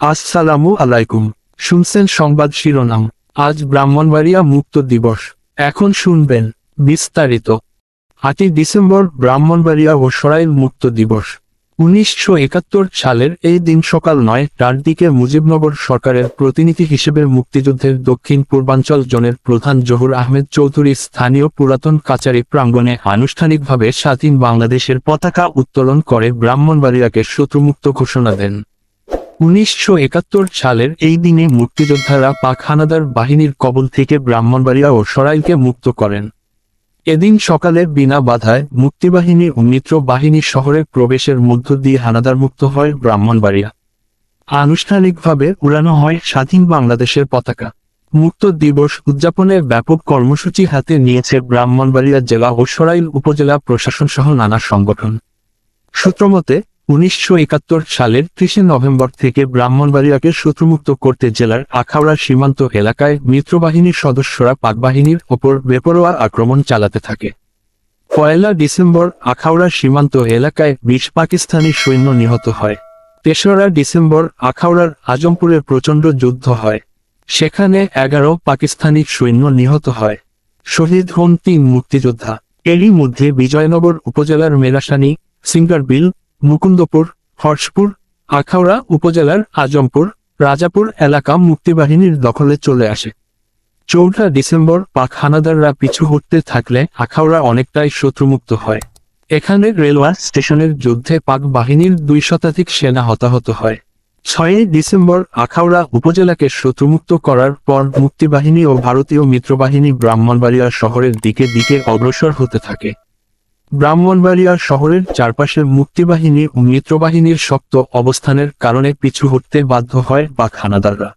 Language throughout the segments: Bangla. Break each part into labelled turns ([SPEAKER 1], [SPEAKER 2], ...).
[SPEAKER 1] আসসালামু আলাইকুম। শুনছেন সংবাদ শিরোনাম। আজ ব্রাহ্মণবাড়িয়া মুক্ত দিবস। এখন শুনবেন বিস্তারিত। আটই ডিসেম্বর ব্রাহ্মণবাড়িয়া ও সরাইল মুক্ত দিবস। উনিশশো একাত্তর সালের এই দিন সকাল নয়টার দিকে মুজিবনগর সরকারের প্রতিনিধি হিসেবে মুক্তিযুদ্ধের দক্ষিণ পূর্বাঞ্চল জোনের প্রধান জহুর আহমেদ চৌধুরী স্থানীয় পুরাতন কাচারি প্রাঙ্গণে আনুষ্ঠানিকভাবে স্বাধীন বাংলাদেশের পতাকা উত্তোলন করে ব্রাহ্মণবাড়িয়াকে শত্রুমুক্ত ঘোষণা দেন। উনিশশো একাত্তর সালের এই দিনে মুক্তিযোদ্ধারা পাক হানাদার বাহিনীর কবল থেকে ব্রাহ্মণবাড়িয়া ও সরাইলকে মুক্ত করেন। এদিন সকালে বিনা বাধায় মুক্তিবাহিনী ও মিত্র বাহিনী শহরে প্রবেশের মধ্য দিয়ে হানাদার মুক্ত হয় ব্রাহ্মণবাড়িয়া। আনুষ্ঠানিকভাবে উড়ানো হয় স্বাধীন বাংলাদেশের পতাকা। মুক্ত দিবস উদযাপনের ব্যাপক কর্মসূচি হাতে নিয়েছে ব্রাহ্মণবাড়িয়া জেলা ও সরাইল উপজেলা প্রশাসন সহ নানা সংগঠন। সূত্রমতে উনিশশো একাত্তর সালের ত্রিশে নভেম্বর থেকে ব্রাহ্মণবাড়িয়াকে শত্রুমুক্ত করতে জেলার আখাউড়া সীমান্ত এলাকায় মিত্রবাহিনীর সদস্যরা পাকবাহিনীর ওপর বেপরোয়া আক্রমণ চালাতে থাকে। পয়লা ডিসেম্বর আখাউড়া সীমান্ত এলাকায় বিশ পাকিস্তানি সৈন্য নিহত হয়। তেসরা ডিসেম্বর আখাউড়ার আজমপুরে প্রচণ্ড যুদ্ধ হয়। সেখানে এগারো পাকিস্তানি সৈন্য নিহত হয়। শহীদ হন তিন মুক্তিযোদ্ধা। এরই মধ্যে বিজয়নগর উপজেলার মেলাসানি, সিঙ্গারবিল মুকুন্দপুর, হর্ষপুর, আখাউড়া উপজেলার আজমপুর, রাজাপুর এলাকা মুক্তিবাহিনীর দখলে চলে আসে। চৌঠা ডিসেম্বর পাক হানাদাররা পিছু হটতে থাকলে আখাউড়া অনেকটাই শত্রুমুক্ত হয়। এখানে রেলওয়ে স্টেশনের যুদ্ধে পাক বাহিনীর দুই শতাধিক সেনা হতাহত হয়। ছয়ই ডিসেম্বর আখাউড়া উপজেলাকে শত্রুমুক্ত করার পর মুক্তিবাহিনী ও ভারতীয় মিত্রবাহিনী ব্রাহ্মণবাড়িয়া শহরের দিকে দিকে অগ্রসর হতে থাকে। ব্রাহ্মণবাড়িয়া শহরের চারপাশের মুক্তিবাহিনী ও মিত্রবাহিনীর শক্ত অবস্থানের কারণে পিছু হটতে বাধ্য হয় বা খানাদাররা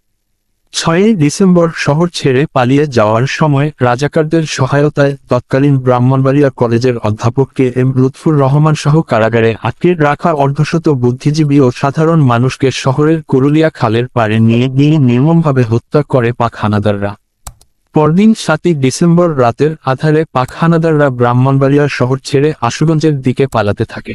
[SPEAKER 1] ছয়ই ডিসেম্বর শহর ছেড়ে পালিয়ে যাওয়ার সময় রাজাকারদের সহায়তায় তৎকালীন ব্রাহ্মণবাড়িয়া কলেজের অধ্যাপক কে এম লুৎফুর রহমান সহ কারাগারে আটকে রাখা অর্ধশত বুদ্ধিজীবী ও সাধারণ মানুষকে শহরের কুরুলিয়া খালের পাড়ে নিয়ে গিয়ে নির্মমভাবে হত্যা করে পাক হানাদাররা। পরদিন সাতই ডিসেম্বর রাতের আধারে পাক হানাদাররা ব্রাহ্মণবাড়িয়া শহর ছেড়ে আশুগঞ্জের দিকে পালাতে থাকে।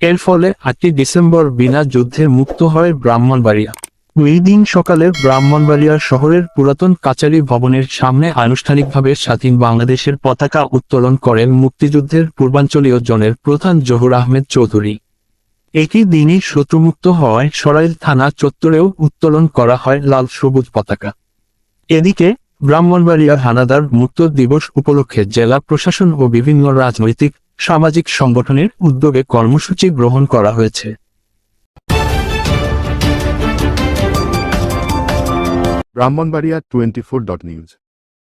[SPEAKER 1] এর ফলে আটটি ডিসেম্বর বিনা যুদ্ধে মুক্ত হয় ব্রাহ্মণবাড়িয়া। ওই দিন সকালে ব্রাহ্মণবাড়িয়া শহরের পুরাতন কাচারি ভবনের সামনে আনুষ্ঠানিকভাবে স্বাধীন বাংলাদেশের পতাকা উত্তোলন করেন মুক্তিযুদ্ধের পূর্বাঞ্চলীয় জনের প্রধান জহুর আহমেদ চৌধুরী। একই দিনই শত্রুমুক্ত হওয়ায় সরাইল থানা চত্বরেও উত্তোলন করা হয় লাল সবুজ পতাকা। এদিকে ব্রাহ্মণবাড়িয়া হানাদার মুক্ত দিবস উপলক্ষে জেলা প্রশাসন ও বিভিন্ন রাজনৈতিক, সামাজিক সংগঠনের উদ্যোগে কর্মসূচি গ্রহণ করা হয়েছে।
[SPEAKER 2] Brahmanbaria twenty four dot news.